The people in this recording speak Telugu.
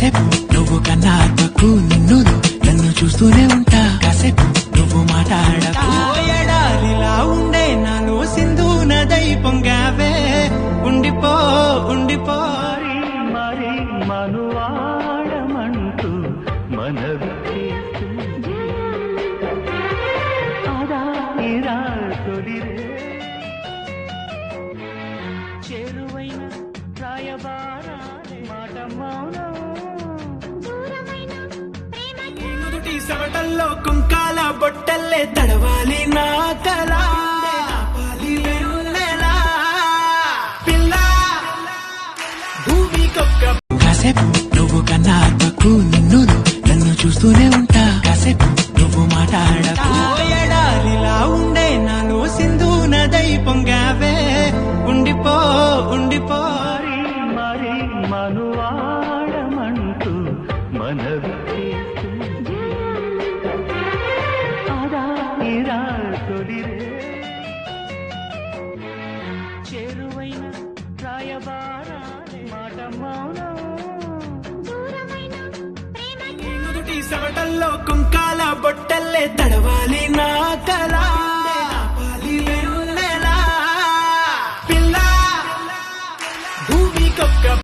కాసేపు నువ్వు కన్నా తక్కువ నిన్ను నన్ను చూస్తూనే ఉంటా కాసేపు నువ్వు మాట్లాడకు ఎడారిలా ఉండే నాలో సింధు నదై పొంగావే ఉండిపో ఉండిపో మరి మనువాడమంటూ మనవి చేస్తుంది సవటల్లో కుంకాల బొట్టల్లే తడవాలి నా భూమికొక్క కాసేపు నువ్వు కన్నా తక్కువ నిన్ను నన్ను చూస్తూనే ఉంటా. కాసేపు నువ్వు మాట్లాడకు. ఎడారిలా ఉండే నాలో సింధు నదై పొంగావే. ఉండిపో ఉండిపో. మరి మనువాడమంటూ మనవి తొలిరే చేరువైన రాయబారాలే మాట మౌనం. నుదుటి సవటల్లో కుంకాల బొట్టల్లే తడవాలి నా